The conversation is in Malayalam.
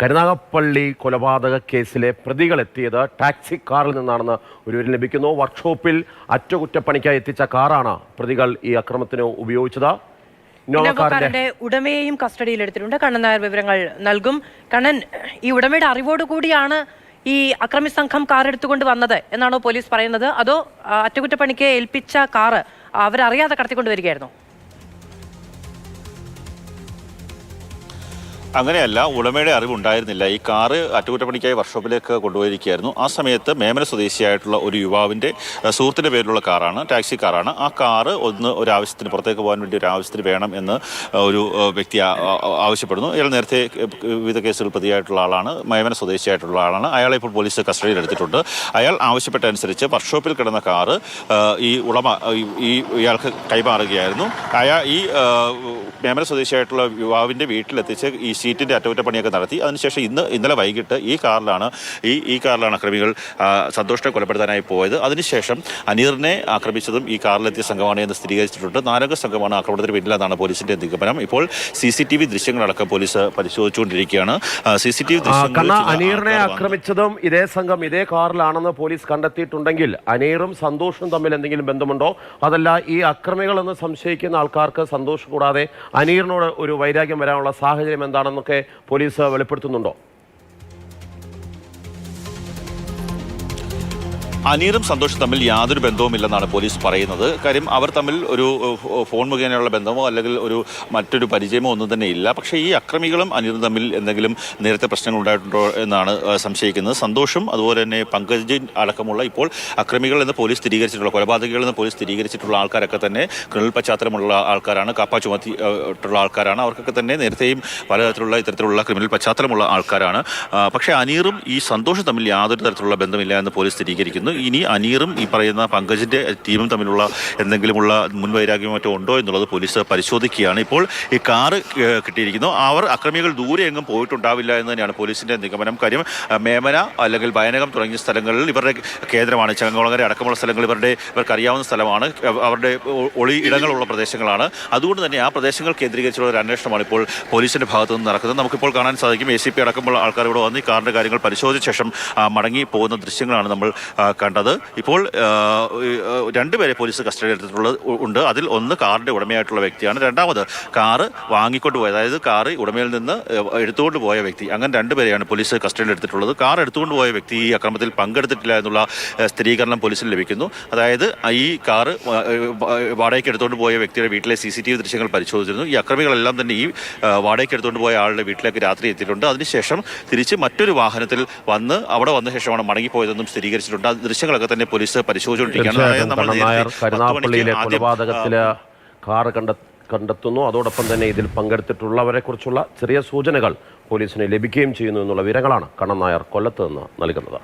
കരുനാഗപ്പള്ളി കൊലപാതക കേസിലെ പ്രതികൾ എത്തിയത് ടാക്സി കാറിൽ നിന്നാണെന്ന് ഒരു വിവരം ലഭിക്കുന്നു. വർക്ക്ഷോപ്പിൽ അറ്റകുറ്റപ്പണിക്കായി എത്തിച്ച കാറാണ് പ്രതികൾ ഈ അക്രമത്തിന് ഉപയോഗിച്ചത്. ഇന്നോവക്കാരന്റെ ഉടമയെയും കസ്റ്റഡിയിൽ എടുത്തിട്ടുണ്ട്. കണ്ണൻ നായർ വിവരങ്ങൾ നൽകും. കണ്ണൻ ഈ ഉടമയുടെ അറിവോട് കൂടിയാണ് ഈ അക്രമി സംഘം കാർ എടുത്തുകൊണ്ട് വന്നത് എന്നാണോ പോലീസ് പറയുന്നത്? അതോ അറ്റകുറ്റപ്പണിക്ക് ഏൽപ്പിച്ച കാറ് അവരറിയാതെ കടത്തിക്കൊണ്ട് വരികയായിരുന്നോ അങ്ങനെയല്ല ഉടമയുടെ അറിവുണ്ടായിരുന്നില്ല. ഈ കാറ് അറ്റകുറ്റപ്പണിക്കായി വർക്ക്ഷോപ്പിലേക്ക് കൊണ്ടുപോയിരിക്കുകയായിരുന്നു. ആ സമയത്ത് മേമന സ്വദേശിയായിട്ടുള്ള ഒരു യുവാവിന്റെ സുഹൃത്തിന്റെ പേരിലുള്ള കാറാണ് ടാക്സി കാറാണ്. ആ കാറ് ഒന്ന് ഒരു ആവശ്യത്തിന് പുറത്തേക്ക് പോകാൻ വേണ്ടി ഒരു ആവശ്യത്തിന് വേണം എന്ന് ഒരു വ്യക്തി ആവശ്യപ്പെടുന്നു. ഇയാൾ നേരത്തെ വിവിധ കേസുകൾ പ്രതിയായിട്ടുള്ള ആളാണ് മേമന സ്വദേശിയായിട്ടുള്ള ആളാണ്. അയാളെ ഇപ്പോൾ പോലീസ് കസ്റ്റഡിയിൽ എടുത്തിട്ടുണ്ട്. അയാൾ ആവശ്യപ്പെട്ട അനുസരിച്ച് വർക്ക്ഷോപ്പിൽ കിടന്ന കാറ് ഈ ഉടമ ഈ- ഇയാൾക്ക് കൈമാറുകയായിരുന്നു. അയാൾ ഈ മേമന സ്വദേശിയായിട്ടുള്ള യുവാവിന്റെ വീട്ടിലെത്തിച്ച് ഈ സീറ്റിന്റെ അറ്റകുറ്റപ്പണിയൊക്കെ നടത്തി. അതിനുശേഷം ഇന്ന് ഇന്നലെ വൈകിട്ട് ഈ കാറിലാണ് ഈ ഈ കാറിലാണ് അക്രമികൾ സന്തോഷിനെ കൊലപ്പെടുത്താനായി പോയത്. അതിനുശേഷം അനീറിനെ ആക്രമിച്ചതും ഈ കാറിലെത്തിയ സംഘമാണ് എന്ന് സ്ഥിരീകരിച്ചിട്ടുണ്ട്. നാലംഗ സംഘമാണ് ആക്രമണത്തിന് പിന്നിലെന്നാണ് പോലീസിന്റെ നിഗമനം. ഇപ്പോൾ സി സി ടി വി ദൃശ്യങ്ങളടക്കം പോലീസ് പരിശോധിച്ചുകൊണ്ടിരിക്കുകയാണ്. സി സി ടി വി അനീറിനെ ആക്രമിച്ചതും ഇതേ സംഘം ഇതേ കാറിലാണെന്ന് പോലീസ് കണ്ടെത്തിയിട്ടുണ്ടെങ്കിൽ അനീറും സന്തോഷും തമ്മിൽ എന്തെങ്കിലും ബന്ധമുണ്ടോ? അതല്ല ഈ അക്രമികൾ എന്ന് സംശയിക്കുന്ന ആൾക്കാർക്ക് സന്തോഷം കൂടാതെ അനീറിനോട് ഒരു വൈരാഗ്യം വരാനുള്ള സാഹചര്യം എന്താണെന്നൊക്കെ പോലീസ് വെളിപ്പെടുത്തുന്നുണ്ടോ? അനീറും സന്തോഷും തമ്മിൽ യാതൊരു ബന്ധവുമില്ലെന്നാണ് പോലീസ് പറയുന്നത്. കാര്യം അവർ തമ്മിൽ ഒരു ഫോൺ മുഖേനയുള്ള ബന്ധമോ അല്ലെങ്കിൽ ഒരു മറ്റൊരു പരിചയമോ ഒന്നും തന്നെ ഇല്ല. പക്ഷേ ഈ അക്രമികളും അനീറും തമ്മിൽ എന്തെങ്കിലും നേരത്തെ പ്രശ്നങ്ങൾ ഉണ്ടായിട്ടുണ്ടോ എന്നാണ് സംശയിക്കുന്നത്. സന്തോഷും അതുപോലെ തന്നെ പങ്കജ് അടക്കമുള്ള ഇപ്പോൾ അക്രമികൾ എന്ന് പോലീസ് സ്ഥിരീകരിച്ചിട്ടുള്ള കൊലപാതകികൾ എന്ന് പോലീസ് സ്ഥിരീകരിച്ചിട്ടുള്ള ആൾക്കാരൊക്കെ തന്നെ ക്രിമിനൽ പശ്ചാത്തലമുള്ള ആൾക്കാരാണ് കാപ്പ ചുമത്തിയിട്ടുള്ള ആൾക്കാരാണ്. അവർക്കൊക്കെ തന്നെ നേരത്തെയും പലതരത്തിലുള്ള ഇത്തരത്തിലുള്ള ക്രിമിനൽ പശ്ചാത്തലമുള്ള ആൾക്കാരാണ്. പക്ഷേ അനീറും ഈ സന്തോഷം തമ്മിൽ യാതൊരു തരത്തിലുള്ള ബന്ധമില്ല എന്ന് പോലീസ് സ്ഥിരീകരിക്കുന്നു. ഇനി അനീറും ഈ പറയുന്ന പങ്കജിന്റെ ടീമും തമ്മിലുള്ള എന്തെങ്കിലുമുള്ള മുൻവൈരാഗ്യമോ മറ്റോ ഉണ്ടോ എന്നുള്ളത് പോലീസ് പരിശോധിക്കുകയാണ്. ഇപ്പോൾ ഈ കാറ് കിട്ടിയിരിക്കുന്നു. അവർ അക്രമികൾ ദൂരെ എങ്ങും പോയിട്ടുണ്ടാവില്ല എന്ന് തന്നെയാണ് പോലീസിന്റെ നിഗമനം. കാര്യം മേമന അല്ലെങ്കിൽ വയനകം തുടങ്ങിയ സ്ഥലങ്ങളിൽ ഇവരുടെ കേന്ദ്രമാണ്. ചങ്ങകുളങ്ങര അടക്കമുള്ള സ്ഥലങ്ങൾ ഇവരുടെ ഇവർക്ക് അറിയാവുന്ന സ്ഥലമാണ്. അവരുടെ ഒളി ഇടങ്ങളുള്ള പ്രദേശങ്ങളാണ്. അതുകൊണ്ട് തന്നെ ആ പ്രദേശങ്ങൾ കേന്ദ്രീകരിച്ചുള്ള ഒരു അന്വേഷണമാണ് ഇപ്പോൾ പോലീസിന്റെ ഭാഗത്തു നിന്ന് നടക്കുന്നത്. നമുക്കിപ്പോൾ കാണാൻ സാധിക്കും എ സി പി അടക്കമുള്ള ആൾക്കാർ ഇവിടെ വന്ന് ഈ കാറിന്റെ കാര്യങ്ങൾ പരിശോധിച്ച ശേഷം മടങ്ങി പോകുന്ന ദൃശ്യങ്ങളാണ് നമ്മൾ കണ്ടത്. ഇപ്പോൾ രണ്ടുപേരെ പോലീസ് കസ്റ്റഡി എടുത്തിട്ടുള്ളത് ഉണ്ട്. അതിൽ ഒന്ന് കാറിന്റെ ഉടമയായിട്ടുള്ള വ്യക്തിയാണ്. രണ്ടാമത് കാറ് വാങ്ങിക്കൊണ്ട് പോയത്. അതായത് കാറ് ഉടമയിൽ നിന്ന് എടുത്തുകൊണ്ട് പോയ വ്യക്തി. അങ്ങനെ രണ്ടുപേരെയാണ് പോലീസ് കസ്റ്റഡിയിൽ എടുത്തിട്ടുള്ളത്. കാർ എടുത്തുകൊണ്ട് പോയ വ്യക്തി ഈ അക്രമത്തിൽ പങ്കെടുത്തിട്ടില്ല എന്നുള്ള സ്ഥിരീകരണം പോലീസിന് ലഭിക്കുന്നു. അതായത് ഈ കാറ് വാടകയ്ക്ക് എടുത്തുകൊണ്ട് പോയ വ്യക്തിയുടെ വീട്ടിലെ സി സി ടി വി ദൃശ്യങ്ങൾ പരിശോധിച്ചിരുന്നു. ഈ അക്രമികളെല്ലാം തന്നെ ഈ വാടകയ്ക്ക് എടുത്തുകൊണ്ട് പോയ ആളുടെ വീട്ടിലേക്ക് രാത്രി എത്തിയിട്ടുണ്ട്. അതിനുശേഷം തിരിച്ച് മറ്റൊരു വാഹനത്തിൽ വന്ന് അവിടെ വന്ന ശേഷമാണ് മടങ്ങിപ്പോയതെന്നും സ്ഥിരീകരിച്ചിട്ടുണ്ട്. ദൃശ്യങ്ങളൊക്കെ തന്നെ പോലീസ് പരിശോധിച്ചുകൊണ്ടിരിക്കുകയാണ്. കൊലപാതകത്തിൽ കാർ കണ്ട കണ്ടെത്തുന്നു. അതോടൊപ്പം തന്നെ ഇതിൽ പങ്കെടുത്തിട്ടുള്ളവരെ കുറിച്ചുള്ള ചെറിയ സൂചനകൾ പോലീസിന് ലഭിക്കുകയും ചെയ്യുന്നു എന്നുള്ള വിവരങ്ങളാണ് കണ്ണൻ നായർ കൊല്ലത്ത് നിന്ന് നൽകുന്നത്.